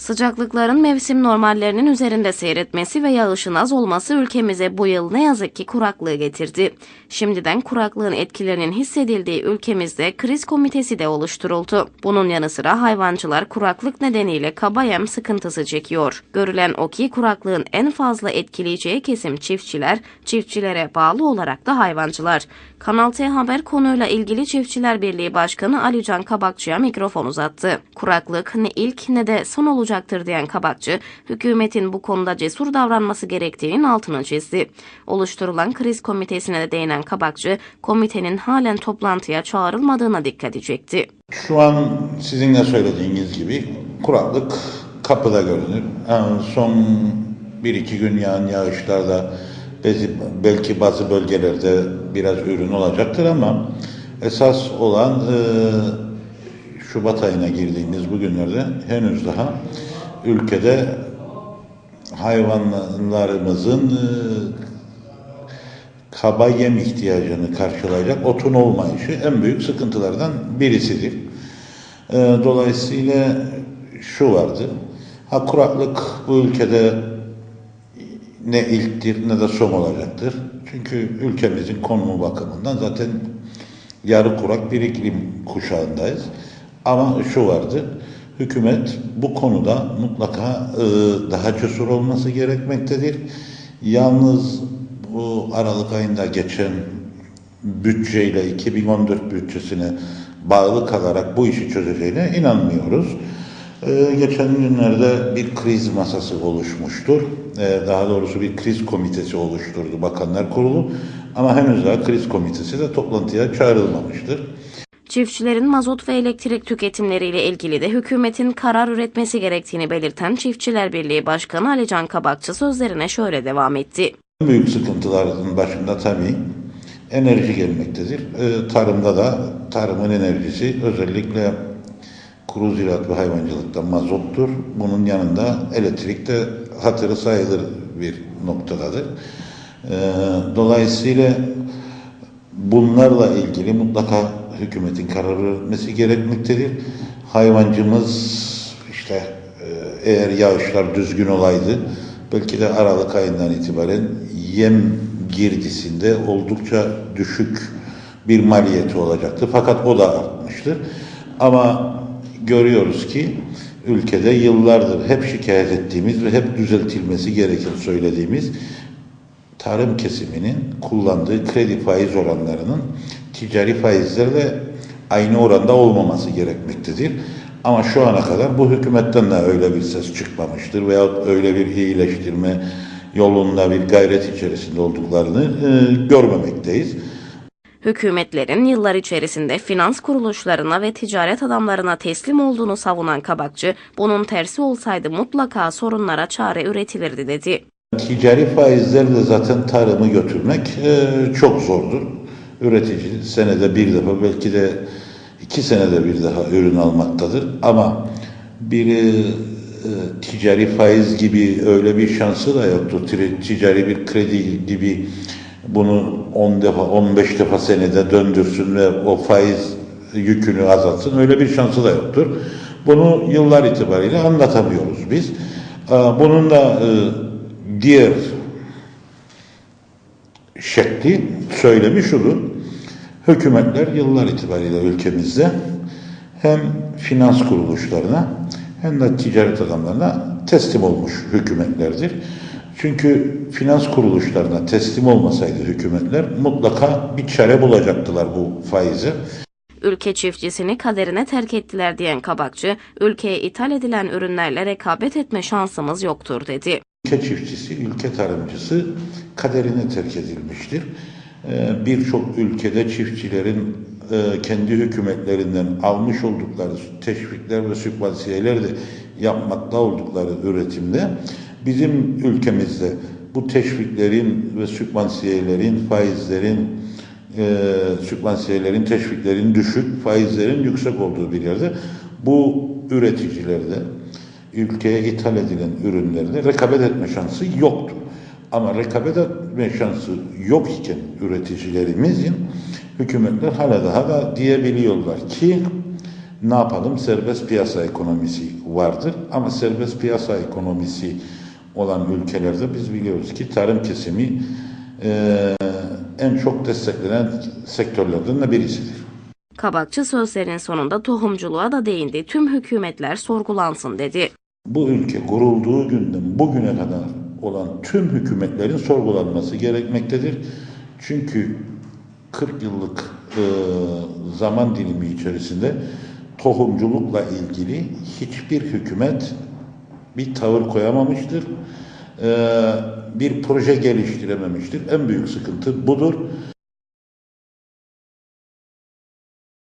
Sıcaklıkların mevsim normallerinin üzerinde seyretmesi ve yağışın az olması ülkemize bu yıl ne yazık ki kuraklığı getirdi. Şimdiden kuraklığın etkilerinin hissedildiği ülkemizde kriz komitesi de oluşturuldu. Bunun yanı sıra hayvancılar kuraklık nedeniyle kaba yem sıkıntısı çekiyor. Görülen o ki kuraklığın en fazla etkileyeceği kesim çiftçiler, çiftçilere bağlı olarak da hayvancılar. Kanal T Haber konuyla ilgili Çiftçiler Birliği Başkanı Ali Can Kabakçı'ya mikrofon uzattı. Kuraklık ne ilk ne de son olacaktır diyen Kabakçı, hükümetin bu konuda cesur davranması gerektiğinin altını çizdi. Oluşturulan kriz komitesine de değinen Kabakçı, komitenin halen toplantıya çağrılmadığına dikkat çekti. Şu an sizin de söylediğiniz gibi kuraklık kapıda görünür. Yani son bir iki gün yağan yağışlarda belki, bazı bölgelerde biraz ürün olacaktır ama esas olan e, Şubat ayına girdiğimiz bu günlerde henüz daha ülkede hayvanlarımızın e, kaba yem ihtiyacını karşılayacak otun olmayışı en büyük sıkıntılardan birisidir. Ee, Dolayısıyla şu vardı. Ha kuraklık bu ülkede ne ilktir ne de son olacaktır. Çünkü ülkemizin konumu bakımından zaten yarı kurak bir iklim kuşağındayız. Ama şu vardı. Hükümet bu konuda mutlaka e, daha cesur olması gerekmektedir. Yalnız bu Aralık ayında geçen bütçeyle 2014 bütçesine bağlı kalarak bu işi çözeceğine inanmıyoruz. Ee, geçen günlerde bir kriz masası oluşmuştur. Ee, daha doğrusu bir kriz komitesi oluşturdu Bakanlar Kurulu. Ama henüz daha kriz komitesi de toplantıya çağrılmamıştır. Çiftçilerin mazot ve elektrik tüketimleriyle ilgili de hükümetin karar üretmesi gerektiğini belirten Çiftçiler Birliği Başkanı Ali Can Kabakçı sözlerine şöyle devam etti. Büyük sıkıntıların başında tabii enerji gelmektedir. Ee, tarımda da tarımın enerjisi özellikle kuru ziraat ve hayvancılıkta mazottur. Bunun yanında elektrik de hatırı sayılır bir noktadadır. Ee, dolayısıyla bunlarla ilgili mutlaka hükümetin karar vermesi gerekmektedir. Hayvancımız işte e, eğer yağışlar düzgün olaydı belki de Aralık ayından itibaren yem girdisinde oldukça düşük bir maliyeti olacaktı. Fakat o da artmıştır. Ama görüyoruz ki ülkede yıllardır hep şikayet ettiğimiz ve hep düzeltilmesi gereken söylediğimiz tarım kesiminin kullandığı kredi faiz oranlarının ticari faizlerle aynı oranda olmaması gerekmektedir. Ama şu ana kadar bu hükümetten de öyle bir ses çıkmamıştır veya öyle bir iyileştirme yolunda bir gayret içerisinde olduklarını e, görmemekteyiz. Hükümetlerin yıllar içerisinde finans kuruluşlarına ve ticaret adamlarına teslim olduğunu savunan Kabakçı, bunun tersi olsaydı mutlaka sorunlara çare üretilirdi dedi. Ticari faizlerle zaten tarımı götürmek e, çok zordur. Üretici senede bir defa belki de iki senede bir daha ürün almaktadır. Ama bir e, ticari faiz gibi öyle bir şansı da yoktur. Ticari bir kredi gibi bunu 10 defa 15 defa senede döndürsün ve o faiz yükünü azaltsın. Öyle bir şansı da yoktur. Bunu yıllar itibariyle anlatamıyoruz biz. Bunun da diğer şekli söylemi şudur. Hükümetler yıllar itibariyle ülkemizde hem finans kuruluşlarına hem de ticaret adamlarına teslim olmuş hükümetlerdir. Çünkü finans kuruluşlarına teslim olmasaydı hükümetler mutlaka bir çare bulacaktılar bu faize. Ülke çiftçisini kaderine terk ettiler diyen Kabakçı, ülkeye ithal edilen ürünlerle rekabet etme şansımız yoktur dedi. Ülke çiftçisi, ülke tarımcısı kaderine terk edilmiştir. Ee, Birçok ülkede çiftçilerin e, kendi hükümetlerinden almış oldukları teşvikler ve sübvansiyeler de yapmakta oldukları üretimde bizim ülkemizde bu teşviklerin ve sübvansiyelerin, faizlerin, e, sübvansiyelerin, teşviklerin düşük, faizlerin yüksek olduğu bir yerde bu üreticilerde ülkeye ithal edilen ürünlerde rekabet etme şansı yoktu. Ama rekabet etme şansı yok iken üreticilerimizin hükümetler hala daha da diyebiliyorlar ki ne yapalım? Serbest piyasa ekonomisi vardır. Ama serbest piyasa ekonomisi olan ülkelerde biz biliyoruz ki tarım kesimi e, en çok desteklenen sektörlerden de birisidir. Kabakçı sözlerin sonunda tohumculuğa da değindi. Tüm hükümetler sorgulansın dedi. Bu ülke kurulduğu günden bugüne kadar olan tüm hükümetlerin sorgulanması gerekmektedir. Çünkü 40 yıllık e, zaman dilimi içerisinde tohumculukla ilgili hiçbir hükümet bir tavır koyamamıştır. E, bir proje geliştirememiştir. En büyük sıkıntı budur.